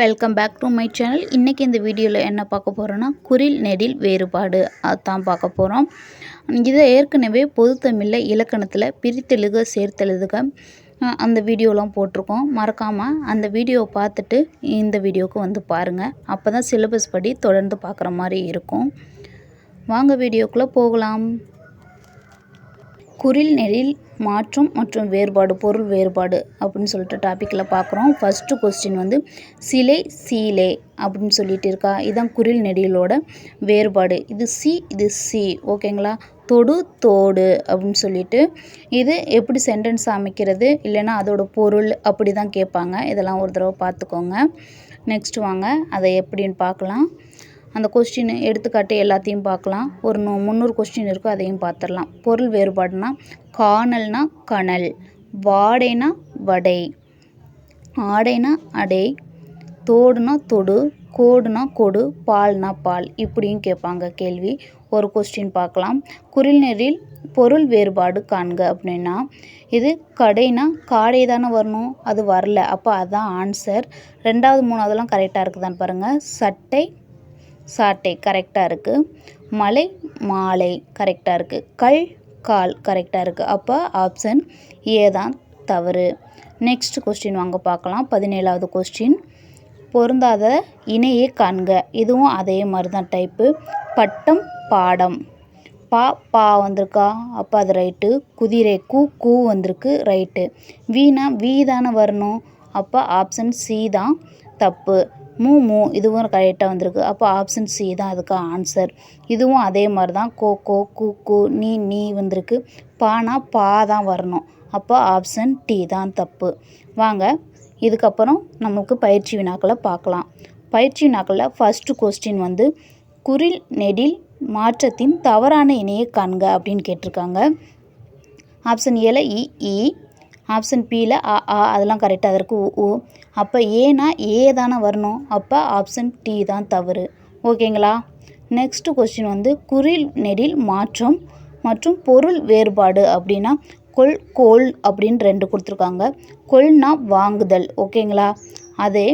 Welcome back to my channel இன்றைக்கி இந்த வீடியோவில் என்ன பார்க்க போகிறோன்னா குரில் நெடில் வேறுபாடு அதான் பார்க்க போகிறோம் இதை ஏற்கனவே பொதுத்தமிழில் இலக்கணத்தில் பிரித்தெழுக சேர்த்தெழுதுக அந்த வீடியோலாம் போட்டிருக்கோம். மறக்காமல் அந்த வீடியோவை பார்த்துட்டு இந்த வீடியோவுக்கு வந்து பாருங்கள் அப்போ தான் சிலபஸ் படி தொடர்ந்து பார்க்குற மாதிரி இருக்கும். வாங்க வீடியோக்குள்ளே போகலாம். குரில் நெறில் மாற்றம் மற்றும் வேறுபாடு பொருள் வேறுபாடு அப்படின்னு சொல்லிட்டு டாப்பிக்கில் பார்க்குறோம். ஃபஸ்ட்டு கொஸ்டின் வந்து சிலை சீலை அப்படின்னு சொல்லிட்டு இருக்கா. இதுதான் குரில் நெடிலோட வேறுபாடு. இது சி இது சி. ஓகேங்களா தொடு தோடு அப்படின்னு சொல்லிட்டு. இது எப்படி சென்டென்ஸ் அமைக்கிறது? இல்லைன்னா அதோட பொருள் அப்படி தான் கேட்பாங்க. இதெல்லாம் ஒரு தடவை பார்த்துக்கோங்க. நெக்ஸ்ட் வாங்க. அதை எப்படின்னு பார்க்கலாம். அந்த கொஸ்டின் எடுத்துக்காட்டு எல்லாத்தையும் பார்க்கலாம். ஒரு நூ முந்நூறு கொஸ்டின் இருக்கும் அதையும் பார்த்துடலாம். பொருள் வேறுபாடுனா காணல்னா கணல் வாடைனா வடை ஆடைனா அடை தோடுனா தொடு கோடுனா கொடு பால்னா பால் இப்படியும் கேட்பாங்க கேள்வி. ஒரு கொஸ்டின் பார்க்கலாம். குறில்நெறில் பொருள் வேறுபாடு காண்க அப்படின்னா இது கடைனா காடை தானே வரணும் அது வரல. அப்போ அதுதான் ஆன்சர் ரெண்டாவது மூணாவதுலாம் கரெக்டாக இருக்குதான்னு பாருங்கள் சட்டை சாட்டை கரெக்டாக இருக்குது மலை மாலை கரெக்டாக இருக்குது கல் கால் கரெக்டாக இருக்குது அப்போ ஆப்ஷன் ஏ தான் தவறு. நெக்ஸ்ட் கொஸ்டின் வாங்க பார்க்கலாம். பதினேழாவது கொஸ்டின் பொருந்தாத இணையை காண்க. இதுவும் அதே மாதிரி தான் டைப்பு பட்டம் பாடம். பா பா வந்திருக்கா? அப்போ அது ரைட்டு குதிரை கூ கூ வந்திருக்கு. ரைட்டு வீணா வீ தானே வரணும். அப்போ ஆப்ஷன் சி தான் தப்பு. மூ மூ இதுவும் கரெக்டாக வந்திருக்கு. அப்போ ஆப்ஷன் சி தான் அதுக்கு ஆன்சர் இதுவும் அதே மாதிரி தான் கோ கோ கூ கூ நீ நீ வந்திருக்கு. பானா பா தான் வரணும். அப்போ ஆப்ஷன் டி தான் தப்பு. வாங்க இதுக்கப்புறம் நமக்கு பயிற்சி வினாக்களை பார்க்கலாம். பயிற்சி வினாக்களில் ஃபஸ்ட்டு கொஸ்டின் வந்து குரில் நெடில் மாற்றத்தின் தவறான இணையை காண்க? அப்படின்னு கேட்டிருக்காங்க. ஆப்ஷன் ஏல இ இ ஆப்ஷன் பியில் அ ஆ அதெல்லாம் கரெக்டாக அதற்கு உ உ. அப்போ ஏனா ஏ தானே வரணும். அப்போ ஆப்ஷன் டி தான் தவறு. ஓகேங்களா? நெக்ஸ்ட் கொஸ்டின் வந்து குரில் நெடில் மாற்றம் மற்றும் பொருள் வேறுபாடு அப்படின்னா கொள் கோல் அப்படின்னு ரெண்டு கொடுத்துருக்காங்க. கொள்னா வாங்குதல். ஓகேங்களா? அதே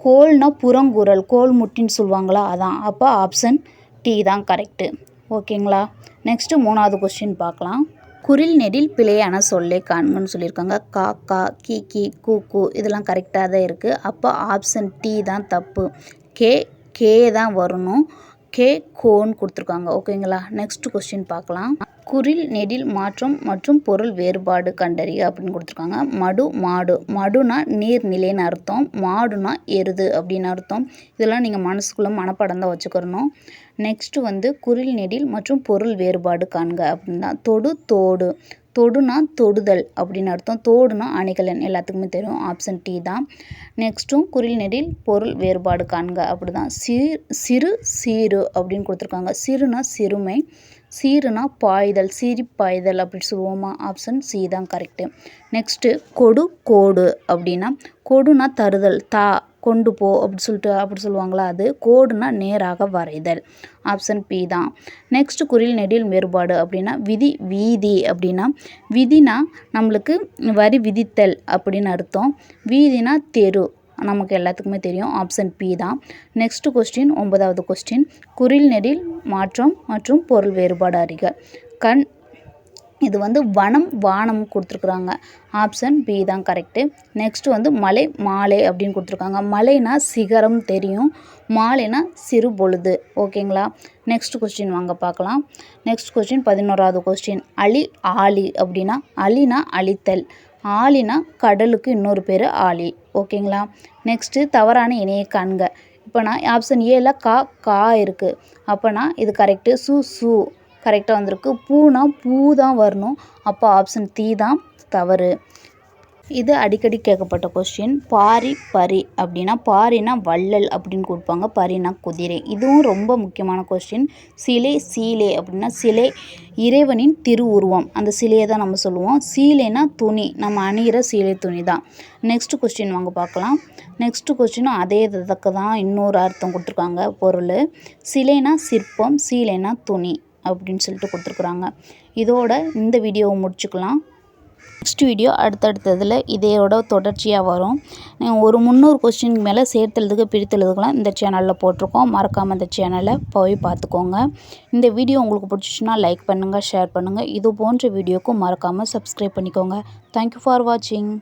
கோல்னா புறங்குரல் கோல் முட்டின்னு சொல்லுவாங்களா? அதான். அப்போ ஆப்ஷன் டி தான் கரெக்டு ஓகேங்களா? நெக்ஸ்ட்டு மூணாவது கொஸ்டின் பார்க்கலாம். குரில் நெடில் பிழையான சொல்லே காண்கன்னு சொல்லியிருக்காங்க. கா கா கி கி கூ கூ இதெல்லாம் கரெக்டாக தான் இருக்குது அப்போ ஆப்ஷன் டி தான் தப்பு. கே கே தான் வரணும். கே கோன்னு கொடுத்துருக்காங்க. ஓகேங்களா? நெக்ஸ்ட் கொஸ்டின் பார்க்கலாம். குரில் நெடில் மாற்றம் மற்றும் பொருள் வேறுபாடு கண்டறிய அப்படின்னு கொடுத்துருக்காங்க. மடு மாடு. மடுனா நீர்நிலைன்னு அர்த்தம். மாடுனா எருது அப்படின்னு அர்த்தம். இதெல்லாம் நீங்கள் மனசுக்குள்ளே மனப்படம் தான் வச்சுக்கிறணும். நெக்ஸ்ட்டு வந்து குரில் நெடில் மற்றும் பொருள் வேறுபாடு காண்க அப்படின்னா தொடு தோடு. தொடுனா தொடுதல் அப்படின்னு அர்த்தம். தோடுனா அணிகலன் எல்லாத்துக்குமே தெரியும். ஆப்ஷன் டி தான். நெக்ஸ்ட்டும் குரில் நெடில் பொருள் வேறுபாடு காண்க. அப்படி தான் சீர் சிறு சீரு அப்படின்னு கொடுத்துருக்காங்க. சிறுனா சிறுமை சீருனா பாய்தல் சீரி பாய்தல் அப்படின்னு சொல்லுவோமா? ஆப்ஷன் சி தான் கரெக்டு நெக்ஸ்ட்டு கொடு கோடு அப்படின்னா கொடுனா தருதல் தா கொண்டு போ அப்படி சொல்லிட்டு அப்படி சொல்லுவாங்களா அது? கோடுனா நேராக வரைதல். ஆப்ஷன் பி தான். நெக்ஸ்ட் குரில் நெடில் வேறுபாடு அப்படின்னா விதி வீதி அப்படின்னா விதினா நம்மளுக்கு வரி விதித்தல் அப்படின்னு அர்த்தம். வீதினா தெரு. நமக்கு எல்லாத்துக்குமே தெரியும். ஆப்ஷன் பி தான். நெக்ஸ்ட் கொஸ்டின் ஒன்பதாவது கொஸ்டின் குரில் நெடில் மாற்றம் மற்றும் பொருள் வேறுபாடு அறிக. கண் இது வந்து வனம் வானம் கொடுத்துருக்குறாங்க. ஆப்ஷன் பி தான் கரெக்டு நெக்ஸ்ட் வந்து மலை மாலை அப்படின்னு கொடுத்துருக்காங்க. மலைனா சிகரம் தெரியும். மாலைனா சிறு பொழுது. ஓகேங்களா நெக்ஸ்ட் கொஸ்டின் வாங்க பார்க்கலாம். நெக்ஸ்ட் கொஸ்டின் பதினோராவது கொஸ்டின் அலி ஆலி அப்படின்னா அலினா அழித்தல். ஆலினா கடலுக்கு இன்னொரு பேர் ஆலி. ஓகேங்களா நெக்ஸ்ட்டு தவறான இணையை காண்க. இப்போ நான் ஆப்ஷன் ஏல கா கா இருக்குது அப்போனா இது கரெக்டு சு சு கரெக்டாக வந்திருக்கு. பூனா பூ தான் வரணும். அப்போ ஆப்ஷன் தி தான் தவறு. இது அடிக்கடி கேட்கப்பட்ட கொஸ்டின் பாரி பரி அப்படின்னா பாரினா வள்ளல் அப்படின்னு கொடுப்பாங்க. பரினா குதிரை. இதுவும் ரொம்ப முக்கியமான கொஸ்டின் சிலை சீலை அப்படின்னா சிலை. இறைவனின் திருவுருவம். அந்த சிலையை தான் நம்ம சொல்லுவோம். சீலைனா துணி. நம்ம அணிகிற சீலை துணி தான். நெக்ஸ்ட் கொஸ்டின் வாங்க பார்க்கலாம். நெக்ஸ்ட் கொஸ்டினும் அதே இதுக்கு தான் இன்னொரு அர்த்தம் கொடுத்துருக்காங்க. பொருள். சிலைனா சிற்பம் சீலைனா துணி. அப்படின்னு சொல்லிட்டு கொடுத்துருக்குறாங்க. இதோட இந்த வீடியோவை முடிச்சுக்கலாம். நெக்ஸ்ட் வீடியோ அடுத்தடுத்ததில் இதையோட தொடர்ச்சியாக வரும். ஒரு முந்நூறு கொஸ்டினுக்கு மேலே சேர்த்தெழுதுக பிரித்தெழுதுக்கெலாம் இந்த சேனலில் போட்டிருக்கோம். மறக்காமல் இந்த சேனலை போய் பார்த்துக்கோங்க. இந்த வீடியோ உங்களுக்கு பிடிச்சிச்சுன்னா லைக் பண்ணுங்கள் ஷேர் பண்ணுங்கள் இது போன்ற வீடியோக்கும் மறக்காமல் சப்ஸ்கிரைப் பண்ணிக்கோங்க. தேங்க்யூ ஃபார் வாட்சிங்